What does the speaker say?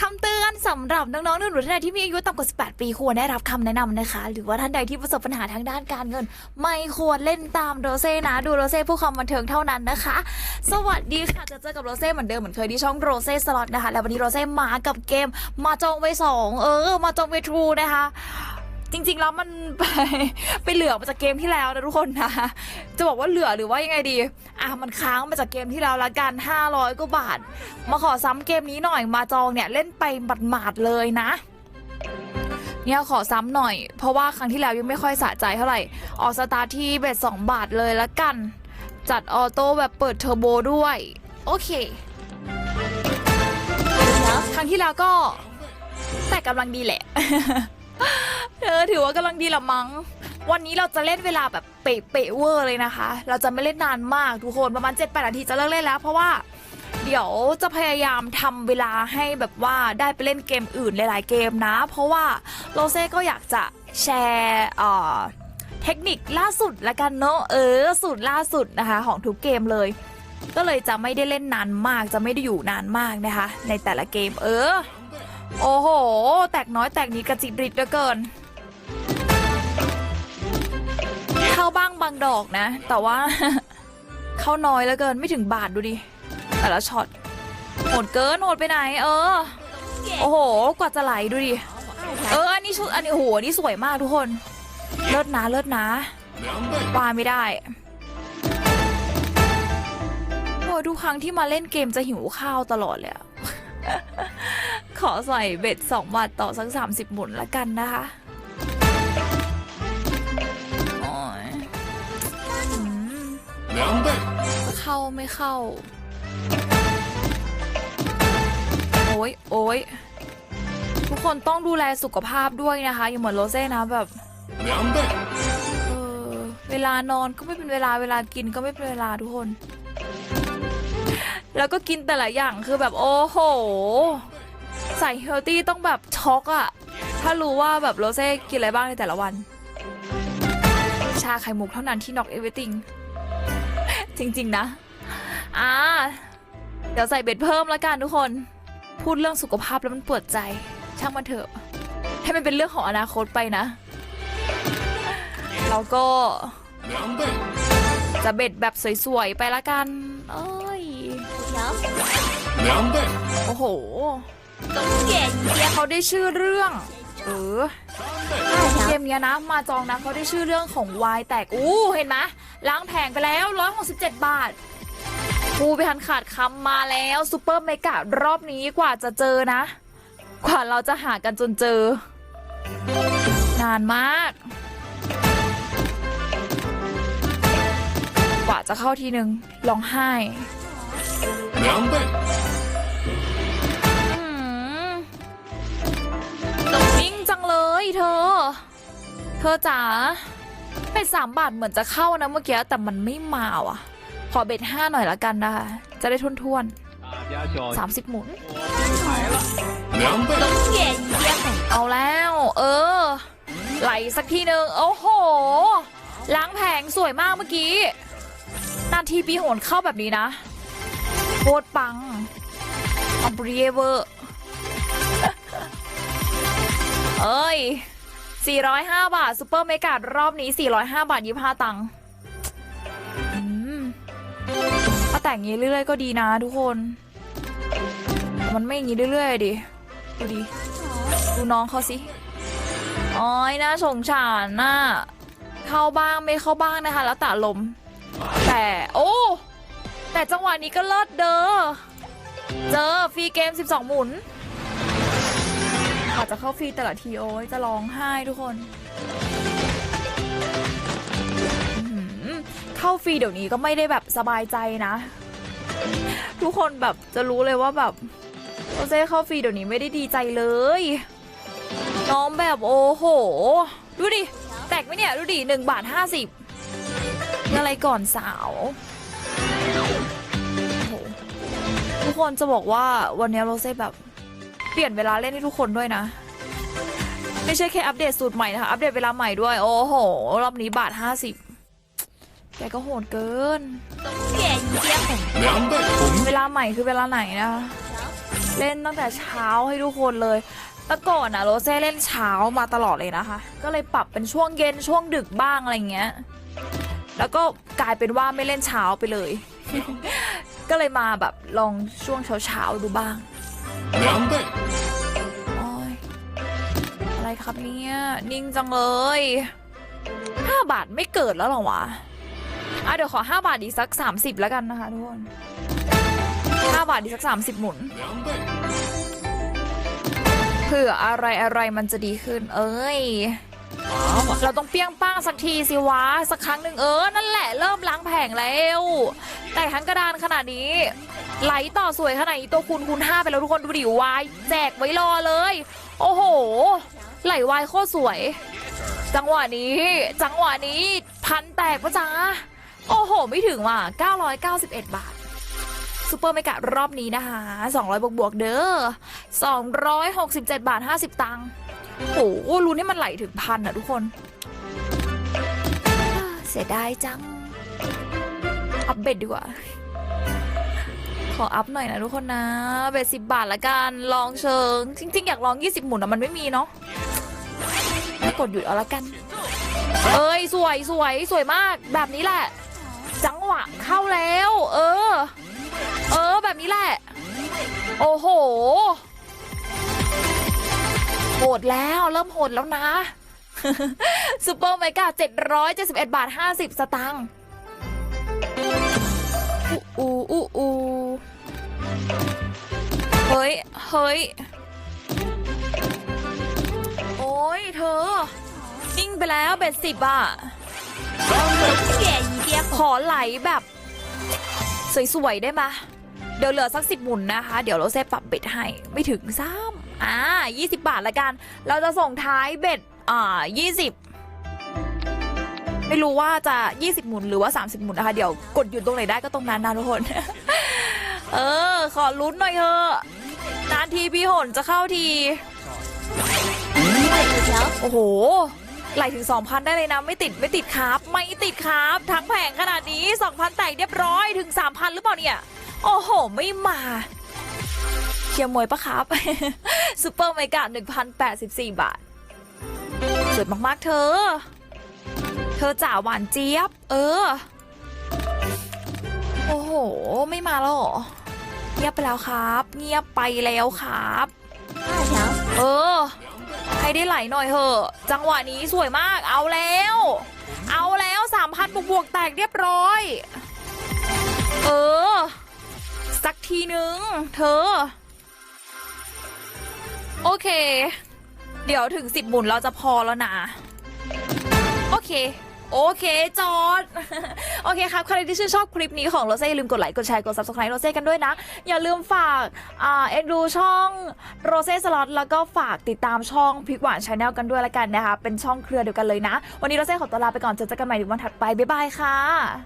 คำเตือนสำหรับน้องๆหนูๆท่านใดที่มีอายุต่ำกว่า 18 ปีควรได้รับคำแนะนำนะคะ หรือว่าท่านใดที่ประสบปัญหาทางด้านการเงิน ไม่ควรเล่นตามโรเซ่นะ ดูโรเซ่ผู้ความบันเทิงเท่านั้นนะคะ สวัสดีค่ะ จะเจอกับโรเซ่เหมือนเดิมเหมือนเคยที่ช่องโรเซ่สล็อตนะคะ แล้ววันนี้โรเซ่มากับเกมมาจองไว้สองเออ มาจองไว้ทรูนะคะ จริง ๆ แล้วมันไปไปเหลือมาจากเกมที่แล้วนะทุกคนนะ จะบอกว่าเหลือหรือว่ายังไงดี อะมันค้างมาจากเกมที่แล้วละกัน 500กว่าบาท มาขอซ้ำเกมนี้หน่อยมาจองเนี่ยเล่นไปหมาดๆเลยนะเนี่ยขอซ้ำหน่อย เพราะว่าครั้งที่แล้วยังไม่ค่อยสะใจเท่าไหร่ ออกสตาร์ทที่เบ็ดสองบาทเลยละกัน จัดออโต้แบบเปิดเทอร์โบด้วย โอเค ครั้งที่แล้วก็แต่กำลังดีแหละ ออถือว่ากำลังดีละมั้ง วันนี้เราจะเล่นเวลาแบบเป๊ะเวอร์เลยนะคะ เราจะไม่เล่นนานมากทุกคนประมาณ7 8นาทีจะเลิกเล่นแล้ว เพราะว่าเดี๋ยวจะพยายามทำเวลาให้แบบว่าได้ไปเล่นเกมอื่นหลาย ๆ เกมนะ เพราะว่าโรเซ่ก็อยากจะแชร์เทคนิคล่าสุดละกันเนอะเออสูตรล่าสุดนะคะ ของทุกเกมเลย ก็เลยจะไม่ได้เล่นนานมากจะไม่ได้อยู่นานมากนะคะ ในแต่ละเกมเออ โอ้โห แตกน้อยแตกนิดกระจิตริดเหลือเกิน เข้าบ้างบางดอกนะ แต่ว่า เข้าน้อยเหลือเกินไม่ถึงบาทดูดิ แต่ละช็อตโหดเกินโหดไปไหน เออ โอ้โห กว่าจะไหลดูดิ เออ อันนี้ชุด อันนี้โอ้โหอันนี้สวยมากทุกคน เลิศนะเลิศนะวาไม่ได้โอ้ทุกครั้งที่มาเล่นเกมจะหิวข้าวตลอดเลยขอใส่เบ็ดสองบาทต่อสักสามสิบหมุนละกันนะคะ ไม่เข้า โอ้ยโอ้ยทุกคนต้องดูแลสุขภาพด้วยนะคะ อย่าเหมือนโรเซ่นะแบบ两倍，เออเวลานอนก็ไม่เป็นเวลาเวลากินก็ไม่เป็นเวลาทุกคน แล้วก็กินแต่ละอย่างคือแบบโอ้โหใส่เฮลตี้ต้องแบบช็อกอะถ้ารู้ว่าแบบโรเซ่กินอะไรบ้างในแต่ละวัน ชาไข่มุกเท่านั้นที่น็อกเอเวอร์ติงจริง ๆ นะ่าเดี๋ยวใส่เบ็ดเพิ่มละกันทุกคน พูดเรื่องสุขภาพแล้วมันปวดใจ ช่างมันเถอะ ให้มันเป็นเรื่องของอนาคตไปนะแล้วก็จะเบ็ดแบบสวยๆไปละกันเอ้ยโอ้โหเกีเขาได้ชื่อเรื่อง เออเกมเนี้ยนะมาจองนะเขาได้ชื่อเรื่องของวายแตกอู้เห็นไหมล้างแผงไปแล้ว167บาท กูไปทันขาดคำมาแล้วซูเปอร์เมกะรอบนี้กว่าจะเจอนะ กว่าเราจะหากันจนเจอ นานมาก กว่าจะเข้าทีหนึ่งร้องไห้两倍，อืมนิ่งจังเลยเธอ เธอจ๋าเป็ดสามบาทเหมือนจะเข้านะเมื่อกี้แต่มันไม่มาว่ะ ขอเบ็ดห้าหน่อยละกันนะคะ จะได้ทวนๆสามสิบหมุนต้อเย็นเยี่มเอาแล้ว เออ ไหลสักทีหนึ่งโอ้โห ล้างแผงสวยมากเมื่อกี้นาทีปีโหนเข้าแบบนี้นะโคตรปังอัมบรีเวอร์เอ้ย 405 บาทซูเปอร์เมกาดรอบนี้ 405 บาท 25 ตังค์ ถ้าแต่งงี้เรื่อยๆก็ดีนะทุกคน มันไม่อย่างนี้เรื่อยๆดิดูดิดูน้องเขาสิอ้อยน่าสงสารน่ะเข้าบ้างไม่เข้าบ้างนะคะ แล้วแต่ลม แต่โอ้ แต่จังหวะนี้ก็เลิศเด้อเจอฟรีเกม 12 หมุนกว่าจะเข้าฟรีแต่ละทีโอ้ยจะร้องไห้ทุกคน เข้าฟรีเดี๋ยวนี้ก็ไม่ได้แบบสบายใจนะ ทุกคนแบบจะรู้เลยว่าแบบโรเซ่เข้าฟรีเดี๋ยวนี้ไม่ได้ดีใจเลย น้องแบบโอ้โห ดูดิ แตกไหมเนี่ย ดูดิหนึ่งบาทห้าสิบอะไรก่อนสาวทุกคนจะบอกว่าวันนี้โรเซ่แบบ เปลี่ยนเวลาเล่นให้ทุกคนด้วยนะ ไม่ใช่แค่อัปเดตสูตรใหม่นะคะ อัปเดตเวลาใหม่ด้วย โอ้โห รอบนี้บาทห้าสิบ แกก็โหดเกิน เวลาใหม่คือเวลาไหนนะเล่นตั้งแต่เช้าให้ทุกคนเลยแต่ก่อนอะโรเซ่เล่นเช้ามาตลอดเลยนะคะ ก็เลยปรับเป็นช่วงเย็นช่วงดึกบ้างอะไรเงี้ย แล้วก็กลายเป็นว่าไม่เล่นเช้าไปเลย ก็เลยมาแบบลองช่วงเช้าๆดูบ้างอะไรครับเนี่ย นิ่งจังเลย 5 บาทไม่เกิดแล้วหรอวะ อะเดี๋ยวขอห้าบาทอีกสักสามสิบแล้วกันนะคะทุกคนห้าบาทอีกสักสามสิบหมุน，เผื่ออะไรอะไรมันจะดีขึ้น เอ้ยเราต้องเปี้ยงป้างสักทีสิวะ สักครั้งหนึ่งเออ นั่นแหละเริ่มล้างแผงแล้ว แต่ทั้งกระดานขนาดนี้ ไหลต่อสวยขนาดนี้ตัวคูณคูณห้าไปแล้วทุกคนดูดิวายแจกไว้รอเลย โอ้โห ไหลวายโคตรสวย จังหวะนี้ จังหวะนี้พันแตกปะจ๊ะ โอ้โห ไม่ถึงว่ะ 991 บาทซูเปอร์เมกะรอบนี้นะคะ 200 บวกบวกเด้อ 267 บาท 50 ตังค์โอ้โหลุ้นให้มันไหลถึงพันอะทุกคน เสียดายจัง อัพเบ็ดดีกว่า ขออัพหน่อยนะทุกคนนะ เบ็ดสิบบาทละกัน ลองเชิง จริง ๆ อยากลอง 20 หมุนอะมันไม่มีเนาะไม่กดหยุดเอาละกัน เอ้ย สวยสวยสวยมากแบบนี้แหละ จังหวะเข้าแล้ว เออ เออ แบบนี้แหละ โอ้โหโหดแล้วเริ่มโหดแล้วนะซูเปอร์เมกา771บเอ็ดบาท50สตางค์อูอูอูอูเฮ้ย เฮ้ย โอ้ยเธอ นิ่งไปแล้วเบ็ดสิบอะ ก๋อีเดียขอไหลแบบ สวยๆได้ไหมะเดี๋ยวเหลือสักสิบหมุนนะคะ เดี๋ยวเราเซฟปรับเบ็ดให้ไม่ถึงซ้ำอ่ายี่สิบาทละกัน เราจะส่งท้ายเบ็ดอ่ายี่สิบไม่รู้ว่าจะ 20 หมุนหรือว่า 30 หมุนนะคะเดี๋ยวกดหยุดตรงไหนได้ก็ตรงนั้นนะทุกคน เออ ขอลุ้นหน่อยเถอะนานทีพี่หนจะเข้าที โอ้โห ไหลถึง 2,000 ได้เลยนะ ไม่ติดไม่ติดครับ ไม่ติดครับ ทั้งแผงขนาดนี้ 2,000 แตกเรียบร้อยถึง 3,000 หรือเปล่าเนี่ย โอ้โห ไม่มาเชียร์มวยปะครับซูเปอร์เมกะ1,084 บาทสวยมากๆเธอ เธอจ๋าหวานเจี๊ยบ เออ โอ้โห ไม่มาแล้วเหรอ เงียบไปแล้วครับ เงียบไปแล้วครับ เออ ให้ได้ไหลหน่อยเหอะ จังหวะนี้สวยมากเอาแล้ว เอาแล้วสามพันบวกบวกแตกเรียบร้อย เออ สักทีนึง เธอ โอเค เดี๋ยวถึงสิบหมุนเราจะพอแล้วนะ โอเค โอเคจอดโอเคครับ ใครที่ชื่นชอบคลิปนี้ของโรเซ่อย่าลืมกดไลค์ กดแชร์ กด subscribe โรเซ่กันด้วยนะ อย่าลืมฝากอ่าเอ็นดูช่องโรเซ่สล็อตแล้วก็ฝากติดตามช่องพิกหวานชาแนลกันด้วยละกันนะคะ เป็นช่องเครือเดียวกันเลยนะ วันนี้โรเซ่ขอตัวลาไปก่อนเจอกันใหม่ในวันถัดไป บ๊ายบายค่ะ